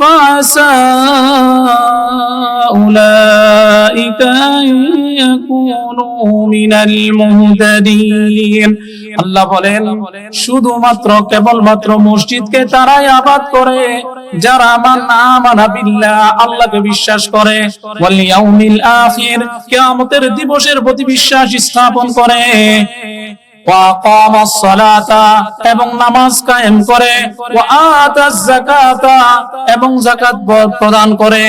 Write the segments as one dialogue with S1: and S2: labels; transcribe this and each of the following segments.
S1: فعسى أولئك أن يكونوا من المهتدين আল্লাহ বলেন শুধুমাত্র কেবলমাত্র মসজিদকে তারাই আবাদ করে যারা মান আমানা বিল্লাহ আল্লাহকে বিশ্বাস করে ওয়াল ইয়াউমিল আখির কিয়ামতের দিবসের প্রতি বিশ্বাস স্থাপন করে ওয়াকামাস সালাতা এবং নামাজ কায়েম করে এবং জাকাত প্রদান করে।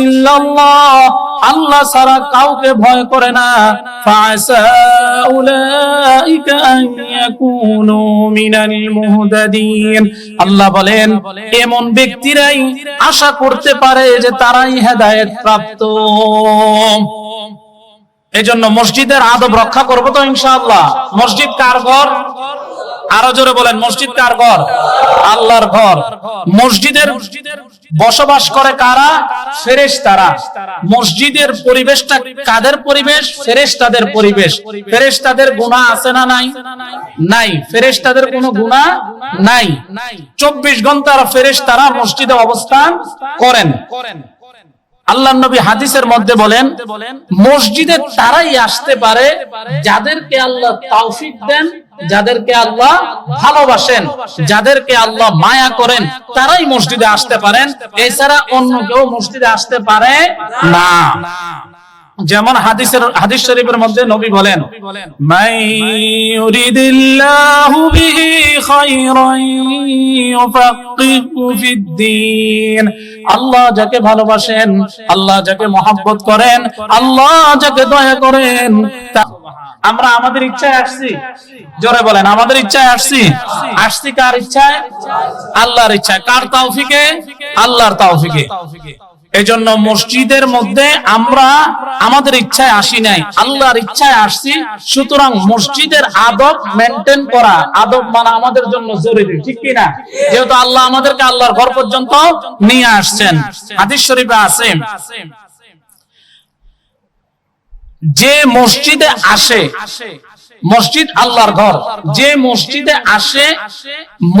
S1: ইল্লাল্লাহ আল্লাহ ছাড়া কাউকে ভয় করে না। আল্লাহ বলেন, এমন ব্যক্তিরাই আশা করতে পারে যে তারাই হেদায়েত প্রাপ্ত। এজন্য মসজিদের আদব রক্ষা করব তো ইনশাআল্লাহ। মসজিদ কার ঘর? আরও জোরে বলেন, মসজিদ কার ঘর? আল্লাহর ঘর। মসজিদের বসবাস করে কারা? ফেরেশ তারা মসজিদের পরিবেশটা কাদের পরিবেশ? ফেরেশ তাদের পরিবেশ। ফেরেশ তাদের গুনাহ আছে না নাই? নাই। ফেরেশ তাদের কোনো গুণা নাই। চব্বিশ ঘণ্টার ফেরেশ তারা মসজিদে অবস্থান করেন। আল্লাহ নবী হাদিসের মধ্যে বলেন, মসজিদে তারাই আসতে পারে যাদেরকে আল্লাহ তাওফিক দেন, যাদেরকে আল্লাহ ভালোবাসেন, যাদেরকে আল্লাহ মায়া করেন, তারাই মসজিদে আসতে পারেন। এছাড়া অন্য কেউ মসজিদে আসতে পারে না। যেমন হাদিসের হাদিস শরীফের মধ্যে নবী বলেন আল্লাহ যাকে ভালোবাসেন, আল্লাহ যাকে মহব্বত করেন, আল্লাহ যাকে দয়া করেন আমরা আমাদের ইচ্ছায় আসছি। জোরে বলেন, আমাদের ইচ্ছায় আসছি। আসছি কার ইচ্ছায়? আল্লাহর ইচ্ছায়। কার তাওফিকে আল্লাহর তাওফিকে এজন্য মসজিদের মধ্যে আমরা আমাদের ইচ্ছায় আসি নাই। আল্লাহর ইচ্ছায় আসছি, সুতরাং মসজিদের আদব মেনটেন করা। আদব মানা আমাদের জন্য জরুরি, ঠিক কি না? যেহেতু আল্লাহ আমাদেরকে আল্লাহর ঘর পর্যন্ত নিয়ে আসছেন। হাদিস শরীফে আছে, যে মসজিদে আসে মসজিদ আল্লাহর ঘর। যে মসজিদে আসে,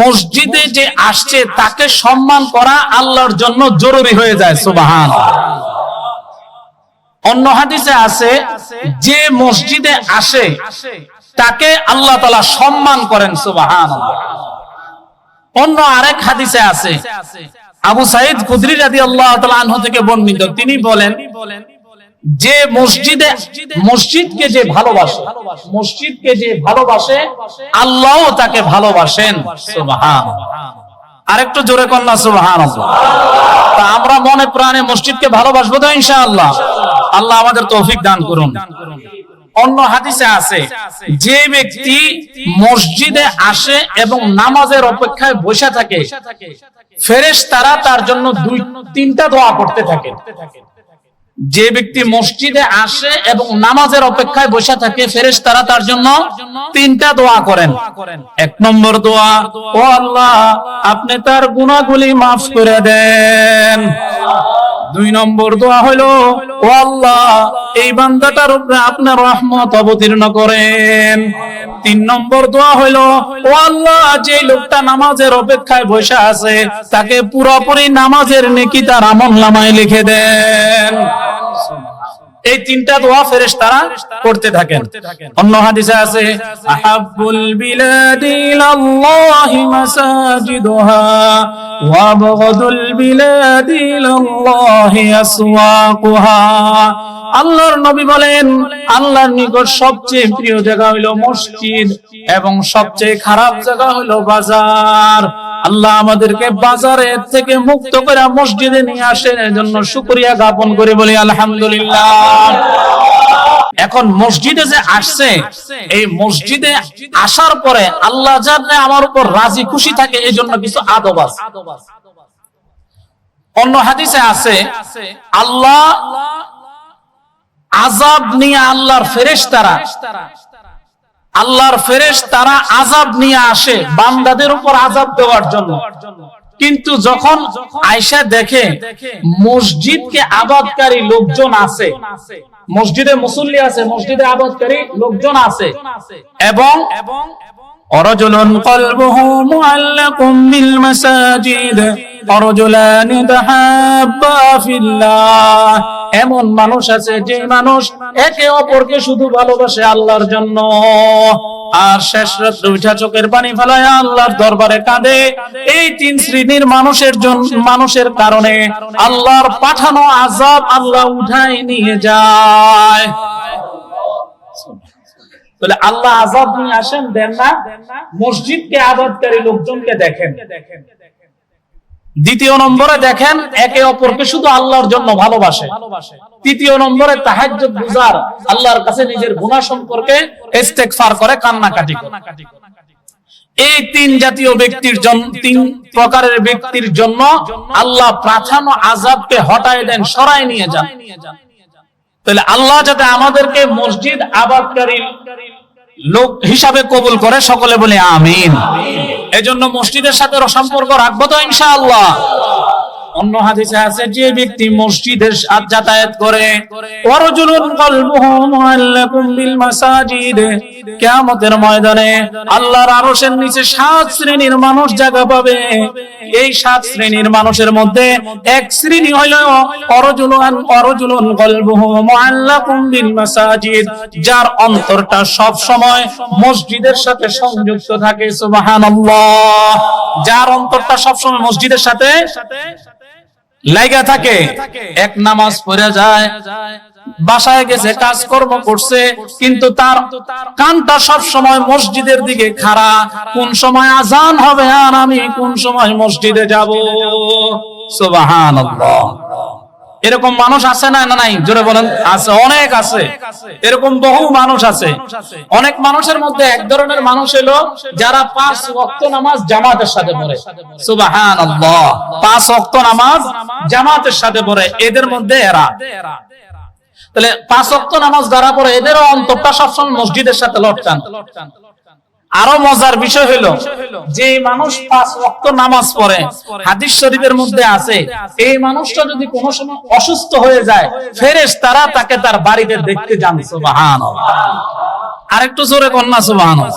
S1: মসজিদে যে আসছে, তাকে সম্মান করা আল্লাহর জন্য জরুরি হয়ে যায়, সুবাহান। অন্য হাদিসে আছে, যে মসজিদে আসে, তাকে আল্লাহ তালা সম্মান করেন, সুবাহান। অন্য আরেক হাদিসে আছে, আবু সাইদ কুদরি রাদি আল্লাহ আনহু থেকে বর্ণিত। তিনি বলেন যে মসজিদে, মসজিদকে যে ভালোবাসে, মসজিদকে যে ভালোবাসে, আল্লাহও তাকে ভালোবাসেন সুবহান আরেকটু জোরে কন্যা সুবহান তা আমরা মনে প্রাণে মসজিদকে ভালোবাসবো তো ইনশাআল্লাহ। আল্লাহ আমাদের তৌফিক দান করুন। অন্য হাদিসে আছে, যে ব্যক্তি মসজিদে আসে এবং নামাজের অপেক্ষায় বসে থাকে ফেরেশ তারা তার জন্য দুই, তিনটা দোয়া করতে থাকে। যে ব্যক্তি মসজিদে আসে এবং নামাজের অপেক্ষায় বসে থাকে ফেরেশ তারা তার জন্য তিনটা দোয়া করেন। এক নম্বর দোয়া, ও আল্লাহ, আপনি তার গুনাহগুলি মাফ করে দেন। দুই নম্বর দোয়া হলো, ও আল্লাহ, এই বান্দাটার উপরে আপনার রহমত অবতীর্ণ করেন। তিন নম্বর দোয়া হইল ও আল্লাহ যে লোকটা নামাজের অপেক্ষায় বসে আছে, তাকে পুরোপুরি নামাজের নেকি তার আমল নামায় লিখে দেন। এই তিনটা দোয়া ফেরেশ তারা করতে থাকেন। অন্য হাদিসে আছে আহাব্বুল বিলাদি ইলাল্লাহি মাসাজিদুহা ওয়া আবগাদুল বিলাদি ইলাল্লাহি আসওয়াকুহা। আল্লাহর নবী বলেন আল্লাহর নিকট সবচেয়ে প্রিয় জায়গা হলো মসজিদ এবং সবচেয়ে খারাপ জায়গা হলো বাজার। আল্লাহ আমাদেরকে বাজারের থেকে মুক্ত করে মসজিদে নিয়ে আসেন এর জন্য শুকরিয়া জ্ঞাপন করে বলি আলহামদুলিল্লাহ। এখন মসজিদে যে আসছে, এই মসজিদে আসার পরে আল্লাহ যাতে আমার উপর রাজি খুশি থাকে এই জন্য কিছু আদব আছে। অন্য হাদিসে আছে, আল্লাহ আজাব নিয়ে আল্লাহর ফেরেশ তারা আল্লাহর ফেরেশ তারা আজাব নিয়ে আসে বান্দাদের উপর আজাব দেওয়ার জন্য। কিন্তু যখন আয়সা দেখে মসজিদকে আবাদকারী লোকজন আছে, মসজিদে মুসল্লি আছে, মসজিদে আবাদকারী লোকজন আছে, এবং অরজলন কলবহ মুআল্লাকুম বিল মাসাজিদ। অরজুলানি এমন মানুষ আছে যে মানুষ একে অপরকে শুধু ভালোবাসে আল্লাহর জন্য। আর শেষ রাত্রে চোখের পানি ফেলায় আল্লাহর দরবারে কাঁদে। এই তিন শ্রেণির মানুষের জন্য মানুষের কারণে আল্লাহর পাঠানো আজাব আল্লাহ উঠাই নিয়ে যায়। আল্লাহ আজাদ নিয়ে আসেন, দেন না। মসজিদকে আবাদকারী লোকজনকে দেখেন দেখেন। দ্বিতীয় নম্বরে দেখেন, একে অপরকে শুধু আল্লাহর জন্য ভালোবাসে। তৃতীয় নম্বরে তাহাজ্জুদ গুজার, আল্লাহর কাছে নিজের গুনাহ সম্পর্কে ইস্তেগফার করে, কান্নাকাটি করে। এই তিন জাতীয় ব্যক্তির জন্য তিন প্রকারের ব্যক্তির জন্য আল্লাহ প্রাধান্য আজাবকে হটায় দেন, সরায় নিয়ে যান। তাহলে আল্লাহ যাতে আমাদেরকে মসজিদ আবাদকারী লোক হিসাবে কবুল করে সকলে বলে আমিন। এজন্য মসজিদের সাথে সম্পর্ক রাখব তো ইনশাআল্লাহ। অন্য হাদিসে আছে, যে ব্যক্তি মসজিদের সাথ যাতায়াত করে ওয়ারজুলুন কলবুহু মুআল্লাকুম বিল মাসাজিদ। কিয়ামতের ময়দানে আল্লাহর আরশের নিচে সাত শ্রেণির মানুষ জায়গা পাবে। এই সাত শ্রেণির মানুষের মধ্যে এক শ্রেণি হইল অরজুলুন অরজুলুন কলবুহু মুআল্লাকুম বিল মাসাজিদ, যার অন্তরটা সব সময় মসজিদের সাথে সংযুক্ত থাকে, সুবহানাল্লাহ। যার অন্তরটা সব সময় মসজিদের সাথে লাইগা থাকে এক নামাজ পড়ে যায় বাসায় গেছে কাজকর্ম করছে কিন্তু তার কানটা সব সময় মসজিদের দিকে খাড়া। কোন সময় আজান হবে আর আমি কোন সময় মসজিদে যাব? সুবহানাল্লাহ। এরকম মানুষ আছে না না নাই? জোরে বলেন। আছে অনেক আছে। এরকম বহু মানুষ আছে। অনেক মানুষের মধ্যে এক ধরনের মানুষ এলো যারা পাঁচ ওয়াক্ত নামাজ জামাতের সাথে পড়ে। সুবহানাল্লাহ। পাঁচ ওয়াক্ত নামাজ জামাতের সাথে পড়ে। এদের মধ্যে এরা। তাহলে পাঁচ ওয়াক্ত নামাজ যারা পড়ে এদেরও অন্তরটা সবসময় মসজিদের সাথে লটকান। আরও মজার বিষয় হলো যে মানুষ পাঁচ রক্ত নামাজ পড়ে হাদিস শরীফের মধ্যে আছে এই মানুষটা যদি কোনো সময় অসুস্থ হয়ে যায় ফেরেশ তারা তাকে তার বাড়িতে দেখতে যান সুবহানাল্লাহ। আরেকটু জোরে কন্যা সুবহানাল্লাহ।